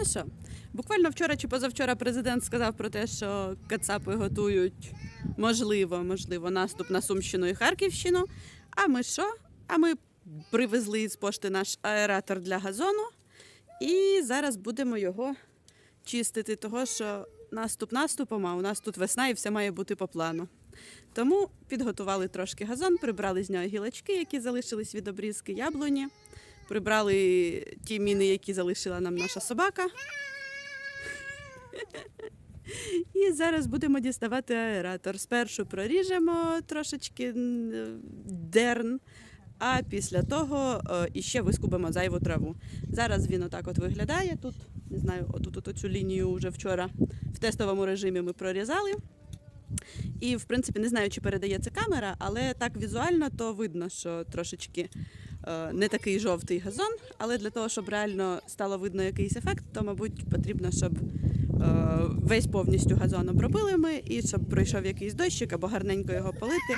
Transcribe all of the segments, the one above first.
ну що, буквально вчора чи позавчора президент сказав про те, що кацапи готують можливо, можливо, наступ на Сумщину і Харківщину. А ми що? А ми привезли з пошти наш аератор для газону, і зараз будемо його чистити, того що наступ наступом, а у нас тут весна і все має бути по плану. Тому підготували трошки газон, прибрали з нього гілочки, які залишились від обрізки яблуні, прибрали ті міни, які залишила нам наша собака. І зараз будемо діставати аератор. Спершу проріжемо трошечки дерн, а після того е, іще вискубимо зайву траву. Зараз він отак от виглядає. Тут, не знаю, отут от цю лінію вже вчора в тестовому режимі ми прорізали. І, в принципі, не знаю, чи передає це камера, але так візуально то видно, що трошечки не такий жовтий газон. Але для того, щоб реально стало видно якийсь ефект, то, мабуть, потрібно, щоб е, весь повністю газон обробили ми, і щоб пройшов якийсь дощик або гарненько його полити.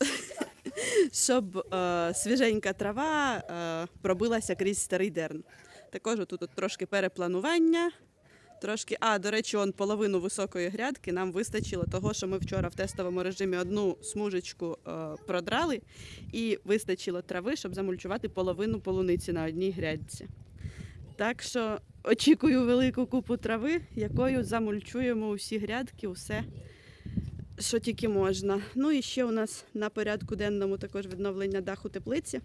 Щоб е, свіженька трава е, пробилася крізь старий дерн. Також тут трошки перепланування. Трошки, а до речі, он половину високої грядки нам вистачило того, що ми вчора в тестовому режимі одну смужечку е, продрали, і вистачило трави, щоб замульчувати половину полуниці на одній грядці. Так що очікую велику купу трави, якою замульчуємо усі грядки, усе, що тільки можна. Ну і ще у нас на порядку денному також відновлення даху теплиці.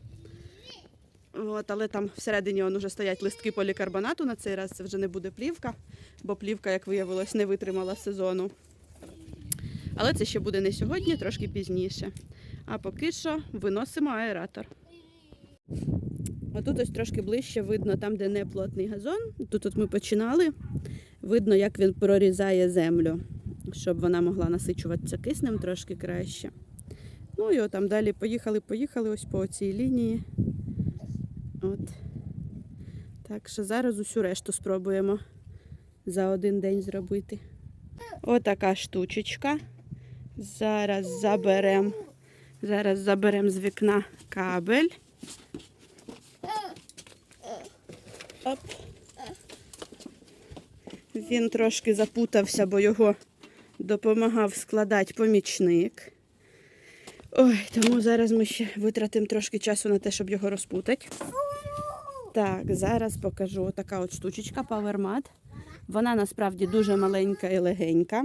От, але там всередині он уже стоять листки полікарбонату на цей раз. Це вже не буде плівка, бо плівка, як виявилось, не витримала сезону. Але це ще буде не сьогодні, трошки пізніше. А поки що виносимо аератор. Отут ось трошки ближче видно, там, де не плотний газон. Тут от ми починали. Видно, як він прорізає землю, щоб вона могла насичуватися киснем трошки краще. Ну і отам далі поїхали, поїхали ось по цій лінії. От. Так що зараз усю решту спробуємо за один день зробити. Отака штучечка. Зараз заберемо. Зараз заберемо з вікна кабель. Оп. Він трошки запутався, бо його допомагав складати помічник. Ой, тому зараз ми ще витратимо трошки часу на те, щоб його розпутати. Так, зараз покажу така от штучечка PowerMat. Вона насправді дуже маленька і легенька.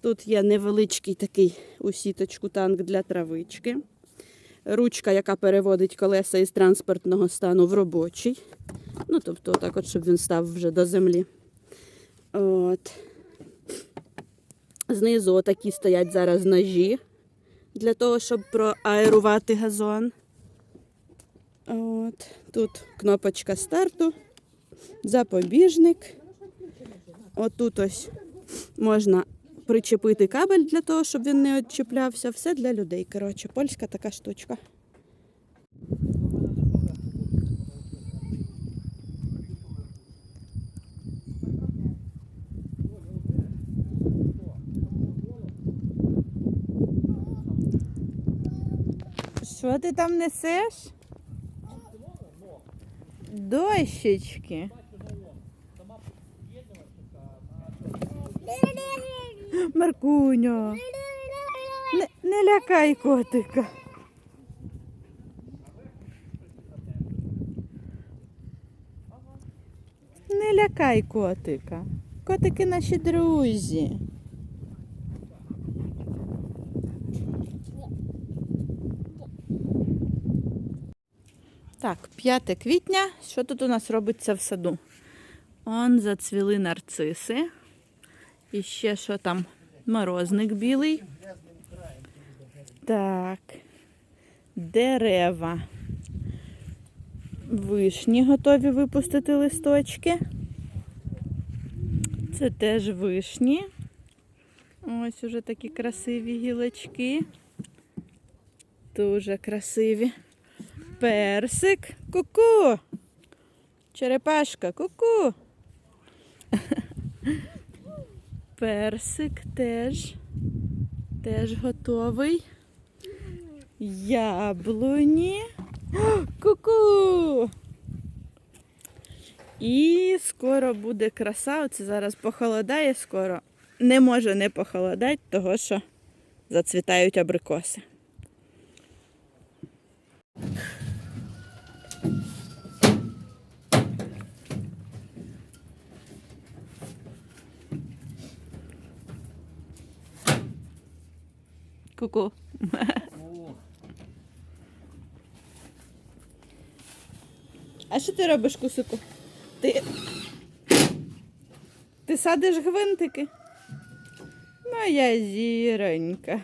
Тут є невеличкий такий у сіточку танк для травички. Ручка, яка переводить колеса із транспортного стану в робочий. Ну, тобто, так от, щоб він став вже до землі. От. Знизу отакі стоять зараз ножі для того, щоб проаерувати газон. От. Тут кнопочка старту, запобіжник. Отут ось можна причепити кабель для того, щоб він не відчіплявся. Все для людей. Коротше, польська така штучка. Що ти там несеш? Дощечки. Маркуня. Не, не лякай котика. Не лякай котика. Котики наші друзі. Так, 5 квітня. Що тут у нас робиться в саду? Он зацвіли нарциси. І ще що там? Морозник білий. Так. Дерева. Вишні готові випустити листочки. Це теж вишні. Ось уже такі красиві гілочки. Дуже красиві. Персик. Ку-ку. Черепашка. Ку-ку. Персик теж. Теж готовий. Яблуні. Ку-ку. І скоро буде краса. Оце зараз похолодає скоро. Не може не похолодати, того що зацвітають абрикоси. Ку-ку. А що ти робиш, кусику? Ти. Ти садиш гвинтики? Моя зіронька.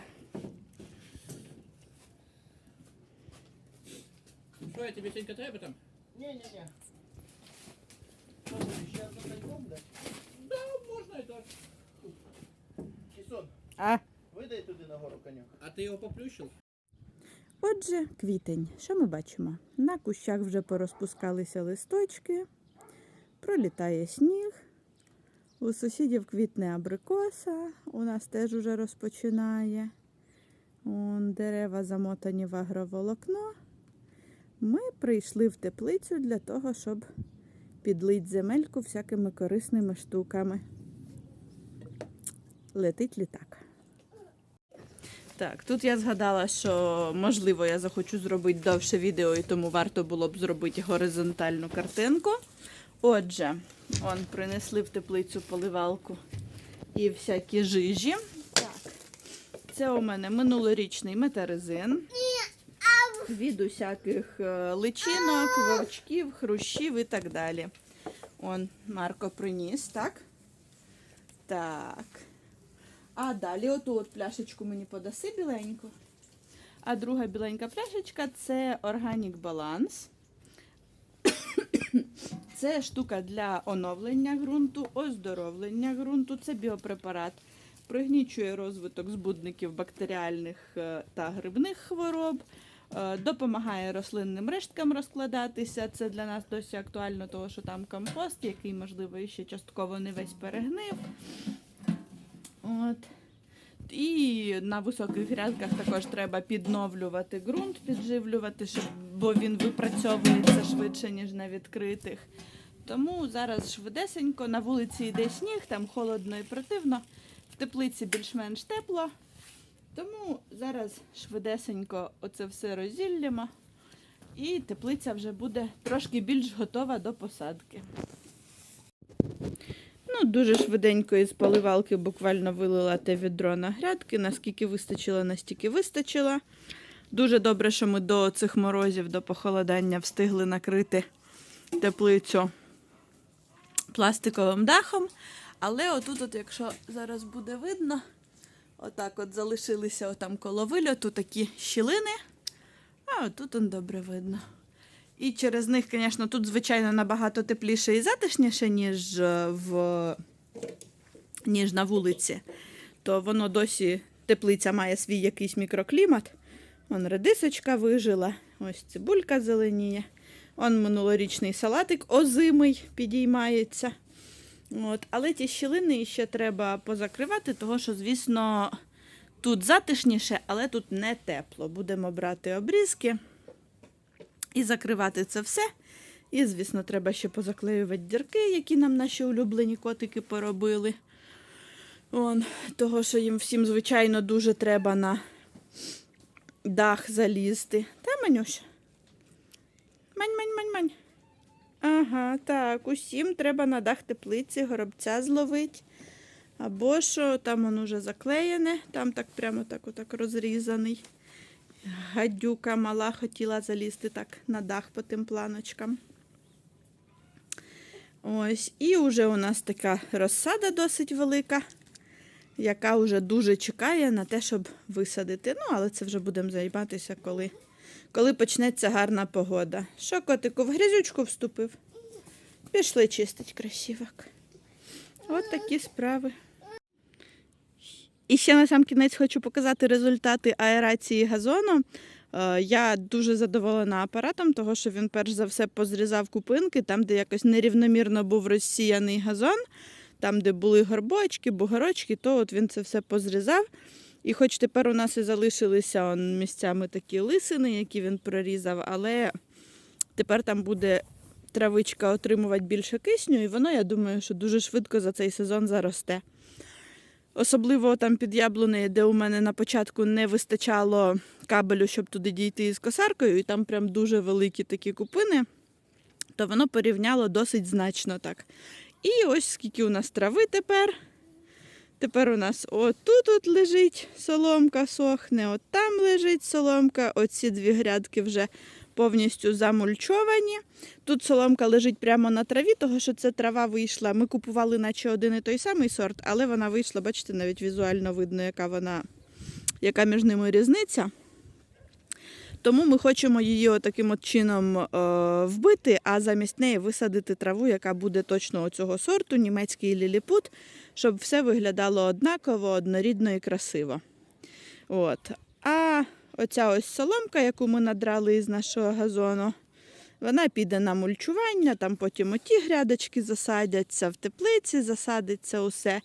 Що я тобі Сенька треба там? Не-не-не. Что, еще одну тайком дать? Да, можна і так. Кисон, А. нагору конюк. А ти його поплющив? Отже, квітень. Що ми бачимо? На кущах вже порозпускалися листочки, пролітає сніг. У сусідів квітне абрикоса, у нас теж уже розпочинає. Он, дерева замотані в агроволокно. Ми прийшли в теплицю для того, щоб підлить земельку всякими корисними штуками. Летить літак. Так, тут я згадала, що можливо я захочу зробити довше відео, і тому варто було б зробити горизонтальну картинку. Отже, он принесли в теплицю поливалку і всякі жижі. Так, це у мене минулорічний метарезин. Від усяких е, личинок, вовчків, хрущів і так далі. Он Марко приніс, так? Так. А далі оту от пляшечку мені подаси біленьку. А друга біленька пляшечка це Organic Balance. Це штука для оновлення ґрунту, оздоровлення ґрунту. Це біопрепарат. Пригнічує розвиток збудників бактеріальних е, та грибних хвороб, е, допомагає рослинним решткам розкладатися. Це для нас досі актуально, тому що там компост, який, можливо, ще частково не весь перегнив. От. І на високих грядках також треба підновлювати ґрунт, підживлювати, щоб, бо він випрацьовується швидше, ніж на відкритих. Тому зараз швидесенько на вулиці йде сніг, там холодно і противно, в теплиці більш-менш тепло. Тому зараз швидесенько оце все розділлямо, і теплиця вже буде трошки більш готова до посадки. Ну, дуже швиденько із поливалки буквально вилила те відро на грядки. Наскільки вистачило, настільки вистачило. Дуже добре, що ми до цих морозів, до похолодання встигли накрити теплицю пластиковим дахом. Але отут, от, якщо зараз буде видно, отак от залишилися отам коло вильоту такі щілини. А отут он добре видно. І через них, звісно, тут, звичайно, набагато тепліше і затишніше, ніж е, в ніж на вулиці. То воно досі теплиця має свій якийсь мікроклімат. Вон редисочка вижила, ось цибулька зеленіє. Он минулорічний салатик озимий підіймається. От. Але ті щілини ще треба позакривати, тому що, звісно, тут затишніше, але тут не тепло. Будемо брати обрізки і закривати це все. І, звісно, треба ще позаклеювати дірки, які нам наші улюблені котики поробили. Вон, того, що їм всім, звичайно, дуже треба на дах залізти. Та, Манюш? Мань, мань, мань, мань. Ага, так, усім треба на дах теплиці горобця зловити. Або що, там воно вже заклеєне, там так прямо так отак розрізаний. Гадюка мала хотіла залізти так на дах по тим планочкам. Ось, і вже у нас така розсада досить велика, яка вже дуже чекає на те, щоб висадити. Ну, але це вже будемо займатися, коли, коли почнеться гарна погода. Що, котику, в грязючку вступив? Пішли чистить красивок. От такі справи. І ще на сам кінець хочу показати результати аерації газону. Е, Я дуже задоволена апаратом, того що він перш за все позрізав купинки, там, де якось нерівномірно був розсіяний газон, там, де були горбочки, бугорочки, то от він це все позрізав. І хоч тепер у нас і залишилися он, місцями такі лисини, які він прорізав, але тепер там буде травичка отримувати більше кисню, і воно, я думаю, що дуже швидко за цей сезон заросте. Особливо там під яблунею, де у мене на початку не вистачало кабелю, щоб туди дійти із косаркою, і там прям дуже великі такі купини, то воно порівняло досить значно так. І ось скільки у нас трави тепер. Тепер у нас отут от лежить соломка, сохне, от там лежить соломка. Оці дві грядки вже повністю замульчовані. Тут соломка лежить прямо на траві, того що це трава вийшла. Ми купували наче один і той самий сорт, але вона вийшла, бачите, навіть візуально видно, яка вона, яка між ними різниця. Тому ми хочемо її отаким от чином е, вбити, а замість неї висадити траву, яка буде точно оцього сорту, німецький ліліпут, щоб все виглядало однаково, однорідно і красиво. От. А оця ось соломка, яку ми надрали із нашого газону, вона піде на мульчування, там потім оті грядочки засадяться, в теплиці засадиться усе.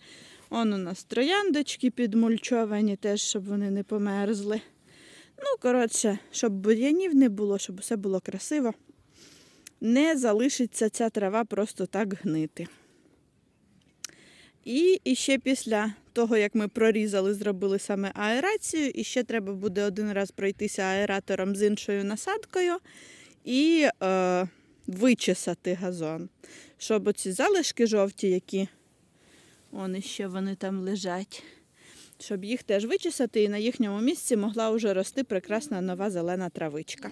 Он у нас трояндочки підмульчовані, теж, щоб вони не померзли. Ну, коротше, щоб бур'янів не було, щоб усе було красиво. Не залишиться ця трава просто так гнити. І, і ще після того, як ми прорізали, зробили саме аерацію, і ще треба буде один раз пройтися аератором з іншою насадкою і е, вичесати газон, щоб оці залишки жовті, які он іще вони там лежать, щоб їх теж вичесати, і на їхньому місці могла вже рости прекрасна нова зелена травичка.